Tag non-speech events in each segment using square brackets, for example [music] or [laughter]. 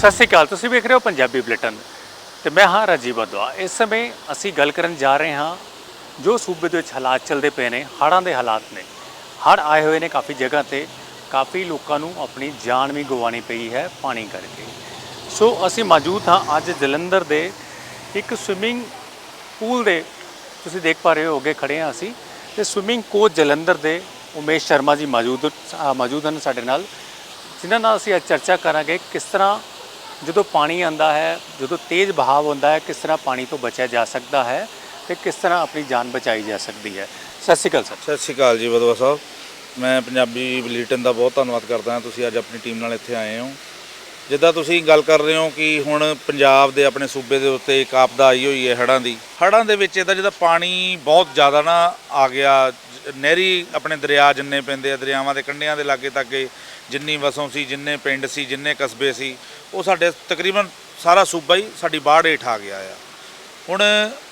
ਸਤਿ ਸ਼੍ਰੀ ਅਕਾਲ, ਤੁਸੀਂ ਵੇਖ ਰਹੇ ਹੋ ਪੰਜਾਬੀ ਬੁਲੇਟਨ। ਤੇ ਮੈਂ ਹਾਂ ਰਾਜੀਵ ਅਦਵਾ ਇਸ ਸਮੇਂ ਅਸੀਂ ਗੱਲ ਕਰਨ ਜਾ ਰਹੇ ਹਾਂ ਜੋ ਸੂਬੇ ਦੇ ਵਿੱਚ ਹਾਲਾਤ ਚੱਲਦੇ ਪਏ ਨੇ, ਹੜ੍ਹਾਂ ਦੇ ਹਾਲਾਤ ਨੇ। ਹੜ੍ਹ ਆਏ ਹੋਏ ਨੇ ਕਾਫੀ ਜਗ੍ਹਾ ਤੇ, ਕਾਫੀ ਲੋਕਾਂ ਨੂੰ ਆਪਣੀ ਜਾਨ ਵੀ ਗਵਾਉਣੀ ਪਈ ਹੈ ਪਾਣੀ ਕਰਕੇ। ਸੋ ਅਸੀਂ ਮੌਜੂਦ ਹਾਂ ਅੱਜ ਜਲੰਧਰ ਦੇ ਇੱਕ ਸਵਿਮਿੰਗ ਪੂਲ ਦੇ, ਤੁਸੀਂ ਦੇਖ ਪਾ ਰਹੇ ਹੋ ਅੱਗੇ ਖੜੇ ਹਾਂ ਅਸੀਂ। ਤੇ ਸਵਿਮਿੰਗ ਕੋਚ ਜਲੰਧਰ ਦੇ ਉਮੇਸ਼ ਸ਼ਰਮਾ ਜੀ ਮੌਜੂਦ ਮੌਜੂਦ ਹਨ ਸਾਡੇ ਨਾਲ, ਜਿਨ੍ਹਾਂ ਨਾਲ ਅਸੀਂ ਅੱਜ ਚਰਚਾ ਕਰਾਂਗੇ ਕਿਸ ਤਰ੍ਹਾਂ ਜਦੋਂ ਪਾਣੀ ਆਂਦਾ ਹੈ, ਜਦੋਂ ਤੇਜ਼ ਬਹਾਵ ਹੁੰਦਾ ਹੈ, ਕਿਸ ਤਰ੍ਹਾਂ ਪਾਣੀ ਤੋਂ ਬਚਿਆ ਜਾ ਸਕਦਾ ਹੈ ਤੇ ਕਿਸ ਤਰ੍ਹਾਂ ਆਪਣੀ ਜਾਨ ਬਚਾਈ ਜਾ ਸਕਦੀ ਹੈ? ਸਤਿ ਸ਼੍ਰੀ ਅਕਾਲ, ਸਰ। ਸਤਿ ਸ਼੍ਰੀ ਅਕਾਲ ਜੀ ਵਦਵਾ ਸਾਹਿਬ। ਮੈਂ ਪੰਜਾਬੀ ਬੁਲੇਟਿਨ ਦਾ ਬਹੁਤ ਧੰਨਵਾਦ ਕਰਦਾ ਹਾਂ। ਤੁਸੀਂ ਅੱਜ ਆਪਣੀ ਟੀਮ ਨਾਲ ਇੱਥੇ ਆਏ ਹੋ। ਜਿੱਦਾਂ ਤੁਸੀਂ ਗੱਲ ਕਰ ਰਹੇ ਹੋ ਕਿ ਹੁਣ ਪੰਜਾਬ ਦੇ ਆਪਣੇ ਸੂਬੇ ਦੇ ਉੱਤੇ ਇੱਕ ਆਪਦਾ ਆਈ ਹੋਈ ਹੈ ਹੜ੍ਹਾਂ ਦੀ। ਹੜ੍ਹਾਂ ਦੇ ਵਿੱਚ ਇਹਦਾ ਜਿਹਦਾ ਪਾਣੀ ਬਹੁਤ ਜ਼ਿਆਦਾ ਨਾ ਆ ਗਿਆ ਨਹਿਰੀ ਆਪਣੇ ਦਰਿਆ ਜਿੰਨੇ ਪੈਂਦੇ ਆ, ਦਰਿਆਵਾਂ ਦੇ ਕੰਢਿਆਂ ਦੇ ਲਾਗੇ ਤਾਗੇ ਜਿੰਨੀ ਵਸੋਂ ਸੀ, ਜਿੰਨੇ ਪਿੰਡ ਸੀ, ਜਿੰਨੇ ਕਸਬੇ ਸੀ, ਉਹ ਸਾਡੇ ਤਕਰੀਬਨ ਸਾਰਾ ਸੂਬਾ ਹੀ ਸਾਡੀ ਬਾੜ ਹੇਠ ਆ ਗਿਆ ਆ। ਹੁਣ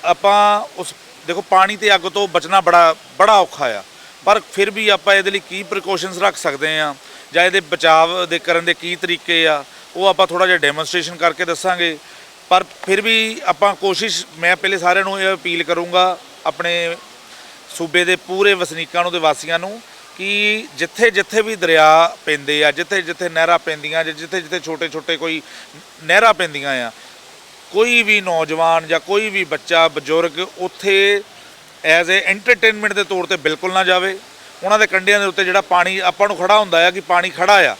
ਆਪਾਂ ਉਸ, ਦੇਖੋ ਪਾਣੀ ਤੇ ਅੱਗ ਤੋਂ ਬਚਣਾ ਬੜਾ ਬੜਾ ਔਖਾ ਆ, ਪਰ ਫਿਰ ਵੀ ਆਪਾਂ ਇਹਦੇ ਲਈ ਕੀ ਪ੍ਰੀਕਾਸ਼ਨਸ ਰੱਖ ਸਕਦੇ ਆ ਜਾਂ ਇਹਦੇ ਬਚਾਅ ਦੇ ਕਰਨ ਦੇ ਕੀ ਤਰੀਕੇ ਆ, ਉਹ ਆਪਾਂ ਥੋੜਾ ਜਿਹਾ ਡੈਮੋਨਸਟ੍ਰੇਸ਼ਨ ਕਰਕੇ ਦੱਸਾਂਗੇ। ਪਰ ਫਿਰ ਵੀ ਆਪਾਂ ਕੋਸ਼ਿਸ਼, ਮੈਂ ਪਹਿਲੇ ਸਾਰਿਆਂ ਨੂੰ ਇਹ ਅਪੀਲ ਕਰੂੰਗਾ, ਆਪਣੇ ਸੂਬੇ ਦੇ ਪੂਰੇ ਵਸਨੀਕਾਂ ਨੂੰ ਤੇ ਵਾਸੀਆਂ ਨੂੰ ਕਿ ਜਿੱਥੇ ਜਿੱਥੇ ਵੀ ਦਰਿਆ ਪੈਂਦੇ ਆ, ਜਿੱਥੇ ਜਿੱਥੇ ਨਹਿਰਾਂ ਪੈਂਦੀਆਂ ਜਾਂ ਜਿੱਥੇ ਜਿੱਥੇ ਛੋਟੇ ਛੋਟੇ ਕੋਈ ਨਹਿਰਾਂ ਪੈਂਦੀਆਂ ਆ, ਕੋਈ ਵੀ ਨੌਜਵਾਨ ਜਾਂ ਕੋਈ ਵੀ ਬੱਚਾ, ਬਜ਼ੁਰਗ ਉੱਥੇ ਐਜ਼ ਅ ਐਂਟਰਟੇਨਮੈਂਟ ਦੇ ਤੌਰ ਤੇ ਬਿਲਕੁਲ ਨਾ ਜਾਵੇ। ਉਹਨਾਂ ਦੇ ਕੰਢਿਆਂ ਦੇ ਉੱਤੇ ਜਿਹੜਾ ਪਾਣੀ ਆਪਾਂ ਨੂੰ ਖੜਾ ਹੁੰਦਾ ਆ ਕਿ ਪਾਣੀ ਖੜਾ ਆ,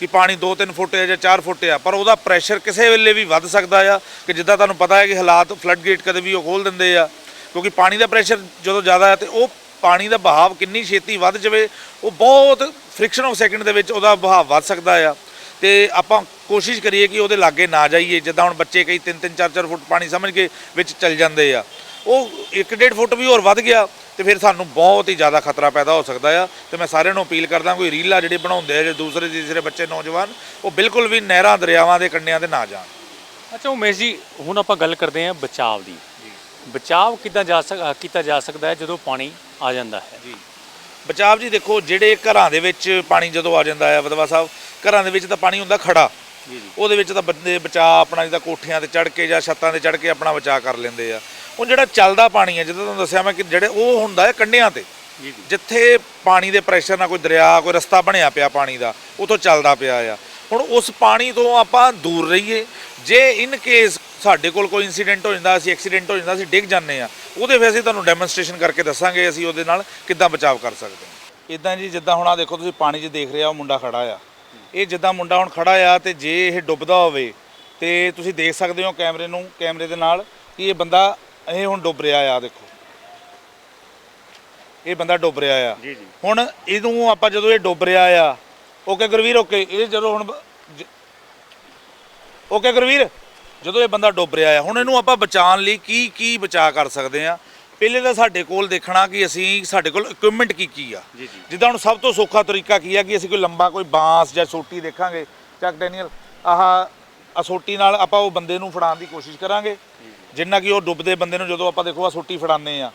ਕਿ ਪਾਣੀ 2-3 ਫੁੱਟ ਆ ਜਾਂ 4 ਫੁੱਟ ਆ, ਪਰ ਉਹਦਾ ਪ੍ਰੈਸ਼ਰ ਕਿਸੇ ਵੇਲੇ ਵੀ ਵੱਧ ਸਕਦਾ ਆ ਕਿ ਜਿੱਦਾਂ ਤੁਹਾਨੂੰ ਪਤਾ ਹੈ ਕਿ ਹਾਲਾਤ ਫਲੱਡ ਗੇਟ ਕਦੇ ਵੀ ਉਹ ਖੋਲ ਦਿੰਦੇ ਆ। ਕਿਉਂਕਿ ਪਾਣੀ ਦਾ ਪ੍ਰੈਸ਼ਰ ਜਦੋਂ ਜ਼ਿਆਦਾ ਹੈ ਤੇ ਉਹ ਪਾਣੀ ਦਾ ਬਹਾਵ ਕਿੰਨੀ ਛੇਤੀ ਵੱਧ ਜਾਵੇ, ਉਹ ਬਹੁਤ ਫ੍ਰਿਕਸ਼ਨ ਆਫ ਸੈਕਿੰਡ ਦੇ ਵਿੱਚ ਉਹਦਾ ਬਹਾਵ ਵੱਧ ਸਕਦਾ ਆ। ਤੇ ਆਪਾਂ ਕੋਸ਼ਿਸ਼ ਕਰੀਏ ਕਿ ਉਹਦੇ ਲਾਗੇ ਨਾ ਜਾਈਏ, ਜਿੱਦਾਂ ਹੁਣ ਬੱਚੇ ਕਈ 3-3 4-4 ਫੁੱਟ ਪਾਣੀ ਸਮਝ ਕੇ ਵਿੱਚ ਚੱਲ ਜਾਂਦੇ ਆ। ਉਹ 1.5 ਫੁੱਟ ਵੀ ਹੋਰ ਵੱਧ ਗਿਆ ਤੇ ਫਿਰ ਸਾਨੂੰ ਬਹੁਤ ਹੀ ਜ਼ਿਆਦਾ ਖਤਰਾ ਪੈਦਾ ਹੋ ਸਕਦਾ ਆ। ਤੇ ਮੈਂ ਸਾਰਿਆਂ ਨੂੰ ਅਪੀਲ ਕਰਦਾ ਕੋਈ ਰੀਲਾ ਜਿਹੜੇ ਬਣਾਉਂਦੇ ਆ ਜੇ ਦੂਸਰੇ ਤੀਸਰੇ ਬੱਚੇ, ਨੌਜਵਾਨ, ਉਹ ਬਿਲਕੁਲ ਵੀ ਨਹਿਰਾਂ, ਦਰਿਆਵਾਂ ਦੇ ਕੰਢਿਆਂ ਤੇ ਨਾ ਜਾਣ। ਅੱਛਾ, ਉਮੇਸ਼ ਜੀ, ਹੁਣ ਆਪਾਂ ਗੱਲ ਕਰਦੇ ਹਾਂ ਬਚਾਵ ਦੀ। ਬਚਾਵ ਕਿੱਦਾਂ ਜਾ ਸਕ ਕੀਤਾ ਜਾ ਸਕਦਾ ਹੈ ਜਦੋਂ ਪਾਣੀ ਆ ਜਾਂਦਾ ਹੈ? ਜੀ। ਬਚਾਵ ਜੀ ਦੇਖੋ ਜਿਹੜੇ ਘਰਾਂ ਦੇ ਵਿੱਚ ਪਾਣੀ ਜਦੋਂ ਆ ਜਾਂਦਾ ਹੈ ਵਦਵਾ ਸਾਹਿਬ ਘਰਾਂ ਦੇ ਵਿੱਚ ਤਾਂ ਪਾਣੀ ਹੁੰਦਾ ਖੜਾ। ਉਹਦੇ ਵਿੱਚ ਤਾਂ ਬੰਦੇ ਬਚਾ ਆਪਣਾ ਜਿਹਦਾ ਕੋਠੀਆਂ ਤੇ ਚੜ ਕੇ ਜਾਂ ਛੱਤਾਂ ਤੇ ਚੜ ਕੇ ਆਪਣਾ ਬਚਾ ਕਰ ਲੈਂਦੇ ਆ। ਹੁਣ ਜਿਹੜਾ ਚੱਲਦਾ ਪਾਣੀ ਹੈ ਜਿੱਦਾਂ ਤੁਹਾਨੂੰ ਦੱਸਿਆ ਮੈਂ ਕਿ ਜਿਹੜੇ ਉਹ ਹੁੰਦਾ ਹੈ ਕੰਢਿਆਂ ਤੇ। ਜਿੱਥੇ ਪਾਣੀ ਦੇ ਪ੍ਰੈਸ਼ਰ ਨਾਲ ਕੋਈ ਦਰਿਆ ਕੋਈ ਰਸਤਾ ਬਣਿਆ ਪਿਆ ਪਾਣੀ ਦਾ ਉਥੋਂ ਚੱਲਦਾ ਪਿਆ ਆ। ਹੁਣ ਉਸ ਪਾਣੀ ਤੋਂ ਆਪਾਂ ਦੂਰ ਰਹੀਏ। ਜੇ ਇਨ ਕੇਸ ਸਾਡੇ ਕੋਲ ਕੋਈ ਇਨਸੀਡੈਂਟ ਹੋ ਜਾਂਦਾ ਅਸੀਂ ਐਕਸੀਡੈਂਟ ਹੋ ਜਾਂਦਾ ਅਸੀਂ ਡਿੱਗ ਜਾਂਦੇ ਆ ਉਹਦੇ ਫਿਰ ਅਸੀਂ ਤੁਹਾਨੂੰ ਡੈਮੋਨਸਟ੍ਰੇਸ਼ਨ ਕਰਕੇ ਦੱਸਾਂਗੇ ਅਸੀਂ ਉਹਦੇ ਨਾਲ ਕਿੱਦਾਂ ਬਚਾਅ ਕਰ ਸਕਦੇ ਹਾਂ। ਇਦਾਂ ਜੀ ਜਿੱਦਾਂ ਹੁਣ ਆ ਦੇਖੋ ਤੁਸੀਂ ਪਾਣੀ 'ਚ ਦੇਖ ਰਿਹਾ ਉਹ ਮੁੰਡਾ ਖੜਾ ਆ। ਇਹ ਜਿੱਦਾਂ ਮੁੰਡਾ ਹੁਣ ਖੜਾ ਆ ਤੇ ਜੇ ਇਹ ਡੁੱਬਦਾ ਹੋਵੇ ਤੇ ਤੁਸੀਂ ਦੇਖ ਸਕਦੇ ਹੋ ਕੈਮਰੇ ਨੂੰ ਕੈਮਰੇ ਦੇ ਨਾਲ ਕਿ ਇਹ ਬੰਦਾ ਇਹ ਹੁਣ ਡੁੱਬ ਰਿਹਾ ਆ ਦੇਖੋ। ਇਹ ਬੰਦਾ ਡੁੱਬ ਰਿਹਾ ਆ। ਹੁਣ ਇਹਨੂੰ ਆਪਾਂ ਜਦੋਂ ਇਹ ਡੁੱਬ ਰਿਹਾ ਆ ਓਕੇ ਗੁਰਵੀਰ ਓਕੇ ਇਹ ਜਦੋਂ ਹੁਣ ਓਕੇ ਗੁਰਵੀਰ। ਜਦੋਂ ਇਹ ਬੰਦਾ ਡੁੱਬ ਰਿਹਾ ਆ ਹੁਣ ਇਹਨੂੰ ਆਪਾਂ ਬਚਾਉਣ ਲਈ ਕੀ ਕੀ ਬਚਾ ਕਰ ਸਕਦੇ ਆ? ਪਹਿਲੇ ਤਾਂ ਸਾਡੇ ਕੋਲ ਦੇਖਣਾ ਕਿ ਅਸੀਂ ਸਾਡੇ ਕੋਲ ਇਕਵਿਪਮੈਂਟ ਕੀ ਕੀ ਆ? ਜਿੱਦਾਂ ਹੁਣ ਸਭ ਤੋਂ ਸੌਖਾ ਤਰੀਕਾ ਕੀ ਆ ਕਿ ਅਸੀਂ ਕੋਈ ਲੰਬਾ ਕੋਈ ਬਾਂਸ ਜਾਂ ਸੋਟੀ ਦੇਖਾਂਗੇ ਚੱਕ ਡੈਨੀਅਲ ਆਹ ਆ ਸੋਟੀ ਨਾਲ ਆਪਾਂ ਉਹ ਬੰਦੇ ਨੂੰ ਫੜਾਉਣ ਦੀ ਕੋਸ਼ਿਸ਼ ਕਰਾਂਗੇ। ਜਿੰਨਾ ਕਿ ਉਹ ਡੁੱਬਦੇ ਬੰਦੇ ਨੂੰ ਜਦੋਂ ਆਪਾਂ ਦੇਖੋ ਆ ਸੋਟੀ ਫੜਾਉਂਦੇ ਆ।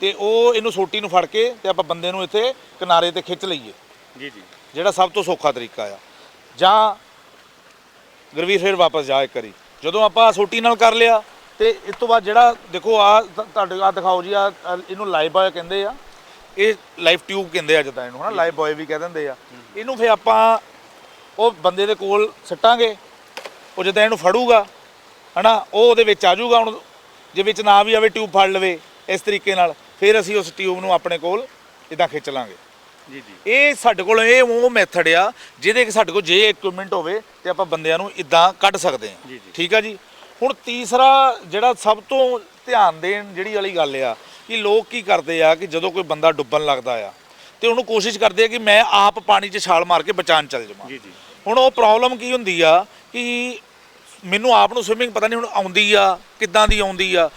ਤੇ ਉਹ ਇਹਨੂੰ ਸੋਟੀ ਨੂੰ ਫੜ ਕੇ ਤੇ ਆਪਾਂ ਬੰਦੇ ਨੂੰ ਇੱਥੇ ਕਿਨਾਰੇ ਤੇ ਖਿੱਚ ਲਈਏ। ਜੀ ਜੀ। ਜਿਹੜਾ ਸਭ ਤੋਂ ਸੌਖਾ ਤਰੀਕਾ ਆ। ਜਾਂ ਗੁਰਵੀਰ ਫਿਰ ਵਾਪਸ ਜਾ ਇੱਕ ਵਾਰੀ। ਜਦੋਂ ਆਪਾਂ ਸੋਟੀ ਨਾਲ ਕਰ ਲਿਆ, ਤੇ ਇਸ ਤੋਂ ਬਾਅਦ ਜਿਹੜਾ, ਦੇਖੋ ਆ ਤੁਹਾਡੇ, ਆ ਦਿਖਾਓ ਜੀ, ਆ ਇਹਨੂੰ ਲਾਈਵ ਬॉय ਕਹਿੰਦੇ ਆ। ਇਹ ਲਾਈਵ ਟਿਊਬ ਕਹਿੰਦੇ ਆ ਜਿੱਦਾਂ ਇਹਨੂੰ, ਹਨਾ? ਲਾਈਵ ਬॉय ਵੀ ਕਹਿ ਦਿੰਦੇ ਆ। ਇਹਨੂੰ ਫਿਰ ਆਪਾਂ ਉਹ ਬੰਦੇ ਦੇ ਕੋਲ ਸੱਟਾਂਗੇ। ਉਹ ਜਿੱਦਾਂ ਇਹਨੂੰ ਫੜੂਗਾ, ਹਨਾ? ਉਹ ਉਹਦੇ ਵਿੱਚ ਆ ਜਾਊਗਾ ਹੁਣ, ਜੇ ਵਿੱਚ ਨਾ ਵੀ ਆਵੇ ਟਿਊਬ ਫੜ ਲਵੇ ਇਸ ਤਰੀਕੇ ਨਾਲ, ਫਿਰ ਅਸੀਂ ਉਸ ਟਿਊਬ ਨੂੰ ਆਪਣੇ ਕੋਲ ਇਦਾਂ ਖਿੱਚ ਲਾਂਗੇ। ਜੀ ਜੀ। ਇਹ ਸਾਡੇ ਕੋਲ ਇਹ ਉਹ ਮੈਥਡ ਆ ਜਿਹਦੇ ਕਿ ਸਾਡੇ ਕੋਲ ਜੇ ਇਕਵਿਪਮੈਂਟ ਹੋਵੇ ਤੇ ਆਪਾਂ ਬੰਦਿਆਂ ਨੂੰ ਇਦਾਂ ਕੱਢ ਸਕਦੇ ਜੀ। ਠੀਕ ਆ ਜੀ? ਹੁਣ ਤੀਸਰਾ ਜਿਹੜਾ ਸਭ ਤੋਂ ਧਿਆਨ ਦੇਣ ਜਿਹੜੀ ਵਾਲੀ ਗੱਲ ਆ ਕਿ ਲੋਕ ਕੀ ਕਰਦੇ ਆ ਕਿ ਜਦੋਂ ਕੋਈ ਬੰਦਾ ਡੁੱਬਣ ਲੱਗਦਾ ਆ ਤੇ ਉਹਨੂੰ ਕੋਸ਼ਿਸ਼ ਕਰਦੇ ਆ ਕਿ ਮੈਂ ਆਪ ਪਾਣੀ 'ਚ ਛਾਲ ਮਾਰ ਕੇ ਬਚਾਉਣ ਚੱਲ ਜਾਵਾਂ। ਜੀ ਜੀ। ਹੁਣ ਉਹ ਪ੍ਰੋਬਲਮ ਕੀ ਹੁੰਦੀ ਆ ਕਿ ਮੈਨੂੰ ਆਪ ਨੂੰ ਸਵਿਮਿੰਗ ਪਤਾ ਨਹੀਂ ਹੁਣ ਆਉਂਦੀ ਆ ਕਿੱਦਾਂ ਦੀ ਆਉਂਦੀ ਆ।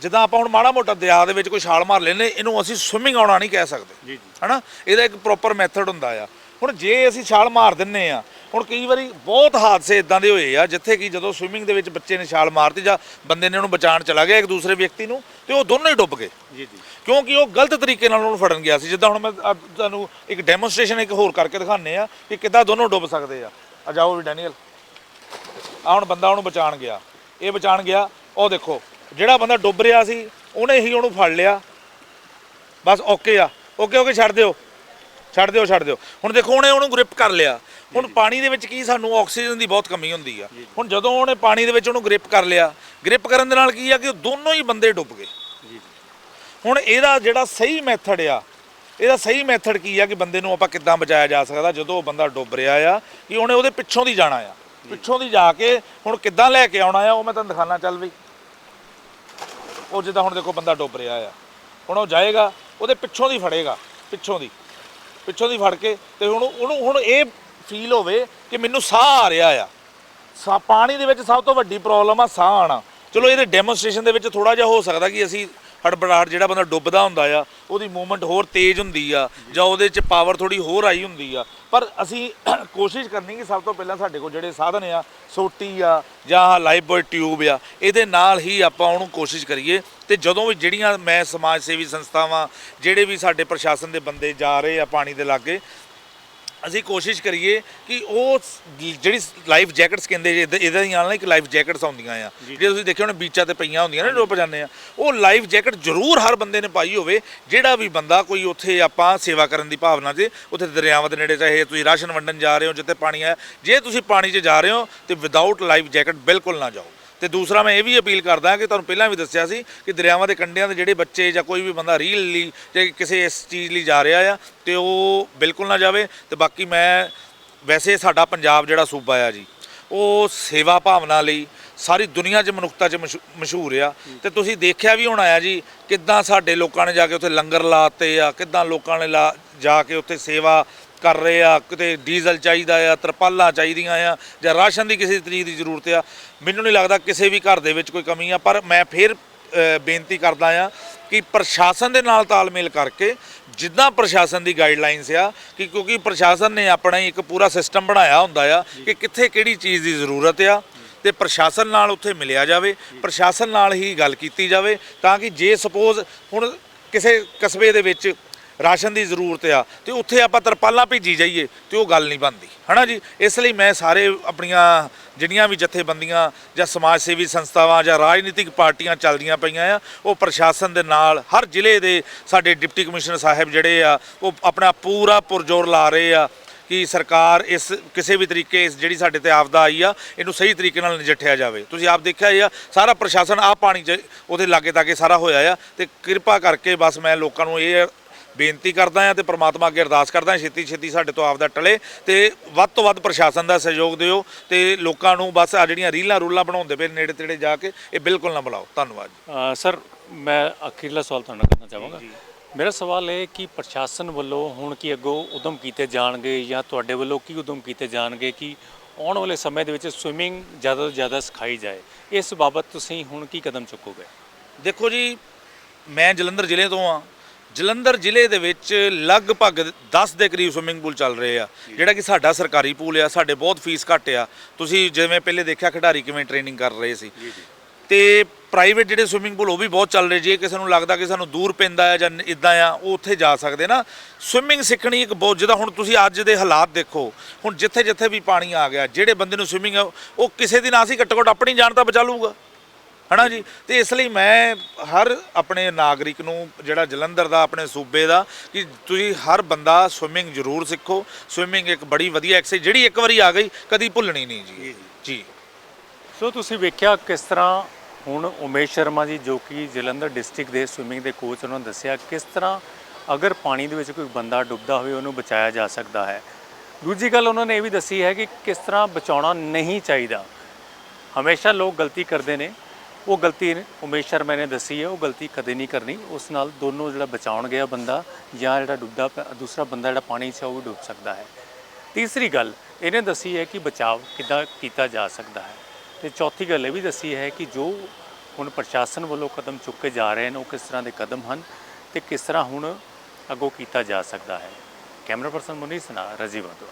ਜਿੱਦਾਂ ਆਪਾਂ ਹੁਣ ਮਾੜਾ ਮੋਟਾ ਦਰਿਆ ਦੇ ਵਿੱਚ ਕੋਈ ਛਾਲ ਮਾਰ ਲੈਨੇ ਇਹਨੂੰ ਅਸੀਂ ਸਵਿਮਿੰਗ ਆਉਣਾ ਨਹੀਂ ਕਹਿ ਸਕਦੇ। ਜੀ ਜੀ। ਹਨਾ? ਇਹਦਾ ਇੱਕ ਪ੍ਰੋਪਰ ਮੈਥਡ ਹੁੰਦਾ ਆ। ਹੁਣ ਜੇ ਅਸੀਂ ਛਾਲ ਮਾਰ ਦਿੰਨੇ ਆ ਹੁਣ ਕਈ ਵਾਰੀ ਬਹੁਤ ਹਾਦਸੇ ਇਦਾਂ ਦੇ ਹੋਏ ਆ ਜਿੱਥੇ ਕਿ ਜਦੋਂ ਸਵਿਮਿੰਗ ਦੇ ਵਿੱਚ ਬੱਚੇ ਨੇ ਛਾਲ ਮਾਰਤੀ ਜਾਂ ਬੰਦੇ ਨੇ ਉਹਨੂੰ ਬਚਾਉਣ ਚਲਾ ਗਿਆ ਇੱਕ ਦੂਸਰੇ ਵਿਅਕਤੀ ਨੂੰ ਤੇ ਉਹ ਦੋਨੋਂ ਹੀ ਡੁੱਬ ਗਏ। ਜੀ ਜੀ। ਕਿਉਂਕਿ ਉਹ ਗਲਤ ਤਰੀਕੇ ਨਾਲ ਉਹਨੂੰ ਫੜਨ ਗਿਆ ਸੀ। ਜਿੱਦਾਂ ਹੁਣ ਮੈਂ ਤੁਹਾਨੂੰ ਇੱਕ ਡੈਮੋਨਸਟ੍ਰੇਸ਼ਨ ਇੱਕ ਹੋਰ ਕਰਕੇ ਦਿਖਾਣੇ ਆ ਕਿ ਕਿੱਦਾਂ ਦੋਨੋਂ ਡੁੱਬ ਸਕਦੇ ਆ। ਆ ਜਾਓ ਵੀ ਡੈਨੀਅਲ। ਆ ਹੁਣ ਬੰਦਾ ਉਹਨੂੰ ਬਚਾਣ ਗਿਆ। ਇਹ ਬਚਾਣ ਗਿਆ। ਉਹ ਦੇਖੋ ਜਿਹੜਾ ਬੰਦਾ ਡੁੱਬ ਰਿਹਾ ਸੀ ਉਹਨੇ ਹੀ ਉਹਨੂੰ ਫੜ ਲਿਆ। ਬਸ ਓਕੇ ਆ। ਓਕੇ ਓਕੇ ਛੱਡ ਦਿਓ। ਛੱਡ ਦਿਓ ਛੱਡ ਦਿਓ। ਹੁਣ ਦੇਖੋ ਉਹਨੇ ਉਹਨੂੰ ਗ੍ਰਿਪ ਕਰ ਲਿਆ। ਹੁਣ ਪਾਣੀ ਦੇ ਵਿੱਚ ਕੀ ਸਾਨੂੰ ਆਕਸੀਜਨ ਦੀ ਬਹੁਤ ਕਮੀ ਹੁੰਦੀ ਆ। ਹੁਣ ਜਦੋਂ ਉਹਨੇ ਪਾਣੀ ਦੇ ਵਿੱਚ ਉਹਨੂੰ ਗ੍ਰਿਪ ਕਰ ਲਿਆ ਗ੍ਰਿਪ ਕਰਨ ਦੇ ਨਾਲ ਕੀ ਆ ਕਿ ਉਹ ਦੋਨੋਂ ਹੀ ਬੰਦੇ ਡੁੱਬ ਗਏ। ਹੁਣ ਇਹਦਾ ਜਿਹੜਾ ਸਹੀ ਮੈਥਡ ਆ ਇਹਦਾ ਸਹੀ ਮੈਥਡ ਕੀ ਆ ਕਿ ਬੰਦੇ ਨੂੰ ਆਪਾਂ ਕਿੱਦਾਂ ਬਚਾਇਆ ਜਾ ਸਕਦਾ ਜਦੋਂ ਉਹ ਬੰਦਾ ਡੁੱਬ ਰਿਹਾ ਆ ਕਿ ਉਹਨੇ ਉਹਦੇ ਪਿੱਛੋਂ ਦੀ ਜਾਣਾ ਆ। ਪਿੱਛੋਂ ਦੀ ਜਾ ਕੇ ਹੁਣ ਕਿੱਦਾਂ ਲੈ ਕੇ ਆਉਣਾ ਆ ਉਹ ਮੈਂ ਤੁਹਾਨੂੰ ਦਿਖਾਣਾ ਚੱਲ ਵੀ ਉਹ ਜਿੱਦਾਂ ਹੁਣ ਦੇਖੋ ਬੰਦਾ ਡੁੱਬ ਰਿਹਾ ਆ। ਹੁਣ ਉਹ ਜਾਏਗਾ, ਉਹਦੇ ਪਿੱਛੋਂ ਦੀ ਫੜੇਗਾ, ਪਿੱਛੋਂ ਦੀ। ਪਿੱਛੋਂ ਦੀ ਫੜ ਕੇ ਤੇ ਹੁਣ ਉਹਨੂੰ ਹੁਣ ਇਹ ਫੀਲ ਹੋਵੇ ਕਿ ਮੈਨੂੰ ਸਾਹ ਆ ਰਿਹਾ ਆ। ਸਾ ਪਾਣੀ ਦੇ ਵਿੱਚ ਸਭ ਤੋਂ ਵੱਡੀ ਪ੍ਰੋਬਲਮ ਆ ਸਾਹ ਆਣਾ ਚਲੋ ਇਹਦੇ ਡੈਮੋਨਸਟ੍ਰੇਸ਼ਨ ਦੇ ਵਿੱਚ ਥੋੜਾ ਜਿਹਾ ਹੋ ਸਕਦਾ ਕਿ ਅਸੀਂ ਹੜਬੜਾਹਟ ਜਿਹੜਾ ਬੰਦਾ ਡੁੱਬਦਾ ਹੁੰਦਾ ਆ, ਉਹਦੀ ਮੂਵਮੈਂਟ ਹੋਰ ਤੇਜ਼ ਹੁੰਦੀ ਆ, ਜਾਂ ਉਹਦੇ 'ਚ ਪਾਵਰ ਥੋੜੀ ਹੋਰ ਆਈ ਹੁੰਦੀ ਆ। ਪਰ ਅਸੀਂ [coughs] ਕੋਸ਼ਿਸ਼ ਕਰਨੀ ਕਿ ਸਭ ਤੋਂ ਪਹਿਲਾਂ ਸਾਡੇ ਕੋਲ ਜਿਹੜੇ ਸਾਧਨ ਆ, ਸੋਟੀ ਆ, ਜਾਂ ਲਾਈਫ ਬੋਏ ਟਿਊਬ ਆ, ਇਹਦੇ ਨਾਲ ਹੀ ਆਪਾਂ ਉਹਨੂੰ ਕੋਸ਼ਿਸ਼ ਕਰੀਏ ਤੇ ਜਦੋਂ ਵੀ ਜਿਹੜੀਆਂ ਮੈਂ ਸਮਾਜ ਸੇਵੀ ਸੰਸਥਾਵਾਂ, ਜਿਹੜੇ ਵੀ ਸਾਡੇ ਪ੍ਰਸ਼ਾਸਨ ਦੇ ਬੰਦੇ ਜਾ ਰਹੇ ਆ ਪਾਣੀ ਦੇ ਲਾਗੇ ਅਸੀਂ ਕੋਸ਼ਿਸ਼ ਕਰੀਏ ਕਿ ਉਹ ਜਿਹੜੀ ਲਾਈਫ ਜੈਕਟਸ ਕਹਿੰਦੇ ਜੇ ਇਹਦਾ ਹੀ ਨਾਲ ਇੱਕ ਲਾਈਫ ਜੈਕਟਸ ਆਉਂਦੀਆਂ ਆ। ਜਿਹੜੇ ਤੁਸੀਂ ਦੇਖਿਆ ਹੋਣਾ ਬੀਚਾਂ ਤੇ ਪਈਆਂ ਹੁੰਦੀਆਂ ਨੇ ਡੁੱਬ ਜਾਂਦੇ ਆ। ਉਹ ਲਾਈਫ ਜੈਕਟ ਜ਼ਰੂਰ ਹਰ ਬੰਦੇ ਨੇ ਪਾਈ ਹੋਵੇ ਜਿਹੜਾ ਵੀ ਬੰਦਾ ਕੋਈ ਉੱਥੇ ਆਪਾਂ ਸੇਵਾ ਕਰਨ ਦੀ ਭਾਵਨਾ 'ਚ ਉੱਥੇ ਦਰਿਆਵਾਂ ਦੇ ਨੇੜੇ ਚਾਹੇ ਤੁਸੀਂ ਰਾਸ਼ਨ ਵੰਡਣ ਜਾ ਰਹੇ ਹੋ ਜਿੱਥੇ ਪਾਣੀ ਹੈ ਜੇ ਤੁਸੀਂ ਪਾਣੀ 'ਚ ਜਾ ਰਹੇ ਹੋ ਤੇ ਵਿਦਆਊਟ ਲਾਈਫ ਜੈਕਟ ਬਿਲਕੁਲ ਨਾ ਜਾਓ। ਤੇ ਦੂਸਰਾ ਮੈਂ ਇਹ ਵੀ ਅਪੀਲ ਕਰਦਾ ਕਿ ਤੁਹਾਨੂੰ ਪਹਿਲਾਂ ਵੀ ਦੱਸਿਆ ਸੀ ਕਿ ਦਰਿਆਵਾਂ ਦੇ ਕੰਢਿਆਂ ਦੇ ਜਿਹੜੇ ਬੱਚੇ ਜਾਂ ਕੋਈ ਵੀ ਬੰਦਾ ਰੀਲ ਲਈ ਜਾਂ ਕਿਸੇ ਇਸ ਚੀਜ਼ ਲਈ ਜਾ ਰਿਹਾ ਆ, ਤੇ ਉਹ ਬਿਲਕੁਲ ਨਾ ਜਾਵੇ। ਤੇ ਬਾਕੀ ਮੈਂ ਵੈਸੇ ਸਾਡਾ ਪੰਜਾਬ ਜਿਹੜਾ ਸੂਬਾ ਆ ਜੀ, ਉਹ ਸੇਵਾ ਭਾਵਨਾ ਲਈ ਸਾਰੀ ਦੁਨੀਆ 'ਚ ਮਨੁੱਖਤਾ 'ਚ ਮਸ਼ਹੂ- ਮਸ਼ਹੂਰ ਆ। ਤੇ ਤੁਸੀਂ ਦੇਖਿਆ ਵੀ ਹੋਣਾ ਆ ਜੀ, ਕਿੱਦਾਂ ਸਾਡੇ ਲੋਕਾਂ ਨੇ ਜਾ ਕੇ ਉੱਥੇ ਲੰਗਰ ਲਾਤੇ ਆ, ਕਿੱਦਾਂ ਲੋਕਾਂ ਨੇ ਲਾ, ਜਾ ਕੇ ਉੱਥੇ ਸੇਵਾ ਕਰ ਰਹੇ ਆ, ਕਿਤੇ ਡੀਜ਼ਲ ਚਾਹੀਦਾ ਆ, ਤਰਪਾਲਾਂ ਚਾਹੀਦੀਆਂ ਆ, ਜਾਂ ਰਾਸ਼ਨ ਦੀ ਕਿਸੇ ਤਰੀਕ ਦੀ ਜ਼ਰੂਰਤ ਆ, ਮੈਨੂੰ ਨਹੀਂ ਲੱਗਦਾ ਕਿਸੇ ਵੀ ਘਰ ਦੇ ਵਿੱਚ ਕੋਈ ਕਮੀ ਆ, ਪਰ ਮੈਂ ਫਿਰ ਬੇਨਤੀ ਕਰਦਾ ਆ ਕਿ ਪ੍ਰਸ਼ਾਸਨ ਦੇ ਨਾਲ ਤਾਲਮੇਲ ਕਰਕੇ ਜਿੱਦਾਂ ਪ੍ਰਸ਼ਾਸਨ ਦੀ ਗਾਈਡਲਾਈਨਸ ਆ, ਕਿ ਕਿਉਂਕਿ ਪ੍ਰਸ਼ਾਸਨ ਨੇ ਆਪਣਾ ਹੀ ਇੱਕ ਪੂਰਾ ਸਿਸਟਮ ਬਣਾਇਆ ਹੁੰਦਾ ਆ ਕਿ ਕਿੱਥੇ ਕਿਹੜੀ ਚੀਜ਼ ਦੀ ਜ਼ਰੂਰਤ ਆ ਤੇ ਪ੍ਰਸ਼ਾਸਨ ਨਾਲ ਉੱਥੇ ਮਿਲਿਆ ਜਾਵੇ, ਪ੍ਰਸ਼ਾਸਨ ਨਾਲ ਹੀ ਗੱਲ ਕੀਤੀ ਜਾਵੇ ਤਾਂ ਕਿ ਜੇ ਸਪੋਜ਼ ਹੁਣ ਕਿਸੇ ਕਸਬੇ ਦੇ ਵਿੱਚ ਰਾਸ਼ਨ ਦੀ ਜ਼ਰੂਰਤ ਆ ਤੇ ਉੱਥੇ ਆਪਾਂ ਤਰਪਾਲਾਂ ਭੇਜੀ ਜਾਈਏ ਤੇ ਉਹ ਗੱਲ ਨਹੀਂ ਬਣਦੀ। ਹਨਾ ਜੀ? ਇਸ ਲਈ ਮੈਂ ਸਾਰੇ ਆਪਣੀਆਂ ਜਿਹੜੀਆਂ ਵੀ ਜਥੇਬੰਦੀਆਂ ਜਾਂ ਸਮਾਜ ਸੇਵੀ ਸੰਸਥਾਵਾਂ ਜਾਂ ਰਾਜਨੀਤਿਕ ਪਾਰਟੀਆਂ ਚੱਲਦੀਆਂ ਪਈਆਂ ਆ, ਉਹ ਪ੍ਰਸ਼ਾਸਨ ਦੇ ਨਾਲ ਹਰ ਜ਼ਿਲ੍ਹੇ ਦੇ ਸਾਡੇ ਡਿਪਟੀ ਕਮਿਸ਼ਨਰ ਸਾਹਿਬ ਜਿਹੜੇ ਆ, ਉਹ ਆਪਣਾ ਪੂਰਾ ਪੁਰਜ਼ੋਰ ਲਾ ਰਹੇ ਆ ਕਿ ਸਰਕਾਰ ਇਸ ਕਿਸੇ ਵੀ ਤਰੀਕੇ ਇਸ ਜਿਹੜੀ ਸਾਡੇ ਤੇ ਆਪਦਾ ਆਈ ਆ, ਇਹਨੂੰ ਸਹੀ ਤਰੀਕੇ ਨਾਲ ਨਜਿੱਠਿਆ ਜਾਵੇ। ਤੁਸੀਂ ਆਪ ਦੇਖਿਆ ਆ, ਸਾਰਾ ਪ੍ਰਸ਼ਾਸਨ ਆ ਪਾਣੀ ਚ ਉਹਦੇ ਲਾਗੇ ਤਾਗੇ ਸਾਰਾ ਹੋਇਆ ਆ ਤੇ ਕਿਰਪਾ ਕਰਕੇ ਬਸ ਮੈਂ ਲੋਕਾਂ ਨੂੰ ਇਹ ਬੇਨਤੀ ਕਰਦਾ ਆ ਤੇ ਪ੍ਰਮਾਤਮਾ ਅੱਗੇ ਅਰਦਾਸ ਕਰਦਾ ਛੇਤੀ ਛੇਤੀ ਸਾਡੇ ਤੋਂ ਆਪਦਾ ਟਲੇ ਤੇ ਵੱਧ ਤੋਂ ਵੱਧ ਪ੍ਰਸ਼ਾਸਨ ਦਾ ਸਹਿਯੋਗ ਦਿਓ ਤੇ ਲੋਕਾਂ ਨੂੰ ਬਸ ਆ ਜਿਹੜੀਆਂ ਰੀਲਾਂ ਰੂਲਾਂ ਬਣਾਉਂਦੇ ਪਏ ਨੇੜੇ ਤੇੜੇ ਜਾ ਕੇ ਇਹ ਬਿਲਕੁਲ ਨਾ ਬੁਲਾਓ। ਧੰਨਵਾਦ ਸਰ ਮੈਂ ਅਖੀਰਲਾ ਸਵਾਲ ਤੁਹਾਨੂੰ ਕਰਨਾ ਚਾਹਾਂਗਾ। ਮੇਰਾ ਸਵਾਲ ਇਹ ਕਿ ਪ੍ਰਸ਼ਾਸਨ ਵੱਲੋਂ ਹੁਣ ਕੀ ਅੱਗੋਂ ਉਦਮ ਕੀਤੇ ਜਾਣਗੇ ਜਾਂ ਤੁਹਾਡੇ ਵੱਲੋਂ ਕੀ ਉਦਮ ਕੀਤੇ ਜਾਣਗੇ ਕਿ ਆਉਣ ਵਾਲੇ ਸਮੇਂ ਦੇ ਵਿੱਚ ਸਵਿਮਿੰਗ ਜ਼ਿਆਦਾ ਤੋਂ ਜ਼ਿਆਦਾ ਸਿਖਾਈ ਜਾਏ? ਇਸ ਬਾਬਤ ਤੁਸੀਂ ਹੁਣ ਕੀ ਕਦਮ ਚੁੱਕੋਗੇ? ਦੇਖੋ ਜੀ ਮੈਂ ਜਲੰਧਰ ਜ਼ਿਲ੍ਹੇ ਤੋਂ ਆ ਜਲੰਧਰ ਜ਼ਿਲ੍ਹੇ ਦੇ ਵਿੱਚ ਲਗਭਗ 10 ਦੇ ਕਰੀਬ ਸਵਿਮਿੰਗ ਪੂਲ ਚੱਲ ਰਹੇ ਆ। ਜਿਹੜਾ ਕਿ ਸਾਡਾ ਸਰਕਾਰੀ ਪੂਲ ਆ ਸਾਡੇ ਬਹੁਤ ਫੀਸ ਘੱਟ ਆ। ਤੁਸੀਂ ਜਿਵੇਂ ਪਹਿਲੇ ਦੇਖਿਆ ਖਿਡਾਰੀ ਕਿਵੇਂ ਟ੍ਰੇਨਿੰਗ ਕਰ ਰਹੇ ਸੀ। ਤੇ ਪ੍ਰਾਈਵੇਟ ਜਿਹੜੇ ਸਵਿਮਿੰਗ ਪੂਲ ਉਹ ਵੀ ਬਹੁਤ ਚੱਲ ਰਹੇ। ਜੇ ਕਿਸੇ ਨੂੰ ਲੱਗਦਾ ਕਿ ਸਾਨੂੰ ਦੂਰ ਪੈਂਦਾ ਹੈ ਜਾਂ ਇਦਾਂ ਆ ਉਹ ਉੱਥੇ ਜਾ ਸਕਦੇ ਨਾ। ਸਵਿਮਿੰਗ ਸਿੱਖਣੀ ਇੱਕ ਬਹੁਤ ਜਿਹਦਾ ਹੁਣ ਤੁਸੀਂ ਅੱਜ ਦੇ ਹਾਲਾਤ ਦੇਖੋ ਹੁਣ ਜਿੱਥੇ ਜਿੱਥੇ ਵੀ ਪਾਣੀ ਆ ਗਿਆ ਜਿਹੜੇ ਬੰਦੇ ਨੂੰ ਸਵਿਮਿੰਗ ਉਹ ਕਿਸੇ ਦੀ ਨਾ ਸੀ ਘੱਟੋ ਘੱਟ ਆਪਣੀ ਜਾਨ ਤਾਂ ਬਚਾ ਲੂਗਾ ਹਨਾ ਜੀ? ਤੇ ਇਸ ਲਈ ਮੈਂ ਹਰ ਆਪਣੇ ਨਾਗਰਿਕ ਨੂੰ ਜਿਹੜਾ ਜਲੰਧਰ ਦਾ ਆਪਣੇ ਸੂਬੇ ਦਾ ਕਿ ਤੁਸੀਂ ਹਰ ਬੰਦਾ ਸਵਿਮਿੰਗ ਜ਼ਰੂਰ ਸਿੱਖੋ। ਸਵਿਮਿੰਗ ਇੱਕ ਬੜੀ ਵਧੀਆ ਐਕਸਰਸਾਈਜ਼ ਜਿਹੜੀ ਇੱਕ ਵਾਰੀ ਆ ਗਈ ਕਦੀ ਭੁੱਲਣੀ ਨਹੀਂ ਜੀ। ਜੀ ਸੋ ਤੁਸੀਂ ਵੇਖਿਆ ਕਿਸ ਤਰ੍ਹਾਂ ਹੁਣ ਉਮੇਸ਼ ਸ਼ਰਮਾ ਜੀ ਜੋ ਕਿ ਜਲੰਧਰ ਡਿਸਟ੍ਰਿਕਟ ਦੇ ਸਵਿਮਿੰਗ ਦੇ ਕੋਚ ਉਹਨਾਂ ਨੇ ਦੱਸਿਆ ਕਿਸ ਤਰ੍ਹਾਂ ਅਗਰ ਪਾਣੀ ਦੇ ਵਿੱਚ ਕੋਈ ਬੰਦਾ ਡੁੱਬਦਾ ਹੋਵੇ ਉਹਨੂੰ ਬਚਾਇਆ ਜਾ ਸਕਦਾ ਹੈ। ਦੂਜੀ ਗੱਲ ਉਹਨਾਂ ਨੇ ਇਹ ਵੀ ਦੱਸੀ ਹੈ ਕਿ ਕਿਸ ਤਰ੍ਹਾਂ ਬਚਾਉਣਾ ਨਹੀਂ ਚਾਹੀਦਾ। ਹਮੇਸ਼ਾ ਲੋਕ ਗਲਤੀ ਕਰਦੇ ਨੇ। ਉਹ ਗਲਤੀ ਉਮੇਸ਼ ਸ਼ਰਮਾ ਨੇ ਦੱਸੀ ਹੈ, ਉਹ ਗਲਤੀ ਕਦੇ ਨਹੀਂ ਕਰਨੀ। ਉਸ ਨਾਲ ਦੋਨੋਂ ਜਿਹੜਾ ਬਚਾਉਣ ਗਿਆ ਬੰਦਾ ਜਾਂ ਜਿਹੜਾ ਡੁੱਬਦਾ ਪਿਆ- ਦੂਸਰਾ ਬੰਦਾ ਜਿਹੜਾ ਪਾਣੀ 'ਚ ਉਹ ਵੀ ਡੁੱਬ ਸਕਦਾ ਹੈ। ਤੀਸਰੀ ਗੱਲ, ਇਹਨੇ ਦੱਸੀ ਹੈ ਕਿ ਬਚਾਅ ਕਿੱਦਾਂ ਕੀਤਾ ਜਾ ਸਕਦਾ ਹੈ। ਤੇ ਚੌਥੀ ਗੱਲ ਇਹ ਵੀ ਦੱਸੀ ਹੈ ਕਿ ਜੋ ਹੁਣ ਪ੍ਰਸ਼ਾਸਨ ਵੱਲੋਂ ਕਦਮ ਚੁੱਕੇ ਜਾ ਰਹੇ ਨੇ, ਉਹ ਕਿਸ ਤਰ੍ਹਾਂ ਦੇ ਕਦਮ ਹਨ ਤੇ ਕਿਸ ਤਰ੍ਹਾਂ ਹੁਣ ਅੱਗੋਂ ਕੀਤਾ ਜਾ ਸਕਦਾ ਹੈ। ਕੈਮਰਾ ਪਰਸਨ ਮੁਨੀਸ ਨਾਲ ਰਾਜੀਵ ਅਦਵਾ